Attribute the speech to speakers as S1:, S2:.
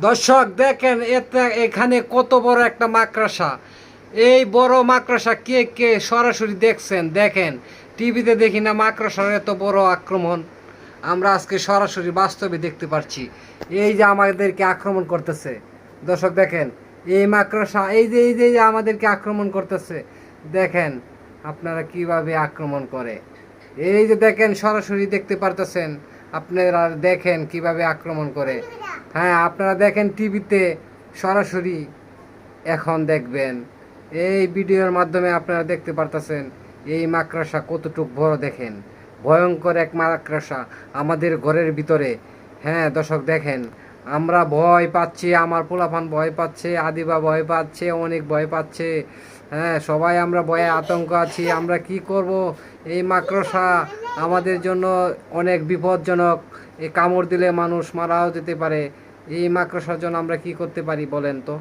S1: দর্শক, দেখেন, এতে এখানে কত বড় একটা মাকড়সা। এই বড় মাকড়সা কে কে সরাসরি দেখছেন? দেখেন, টিভিতে দেখি না মাকড়সার এত বড় আক্রমণ। আমরা আজকে সরাসরি বাস্তবে দেখতে পাচ্ছি এই যে আমাদেরকে আক্রমণ করতেছে। দর্শক, দেখেন, এই মাকড়সা, এই যে এই যে এই যে আমাদেরকে আক্রমণ করতেছে। দেখেন, আপনারা কীভাবে আক্রমণ করে। এই যে, দেখেন, সরাসরি দেখতে পারতেছেন। আপনারা দেখেন কীভাবে আক্রমণ করে। হ্যাঁ আপনারা দেখেন টিভিতে সরাসরি এখন দেখবেন। এই ভিডিওর মাধ্যমে আপনারা দেখতে পারতেছেন এই মাকড়সা কতটুক বড় দেখেন। ভয়ঙ্কর এক মাকড়সা আমাদের ঘরের ভিতরে। হ্যাঁ দর্শক দেখেন, আমরা ভয় পাচ্ছি, আমার পোলাপান ভয় পাচ্ছে, আদিবা ভয় পাচ্ছে, অনেক ভয় পাচ্ছে। হ্যাঁ সবাই আমরা ভয়ে আতঙ্ক আছি, আমরা কি করব? এই মাকড়সা আমাদের জন্য অনেক বিপজ্জনক। এ কামড় দিলে মানুষ মারাও যেতে পারে। এই মাকড়সার জন্য আমরা কি করতে পারি বলেন তো?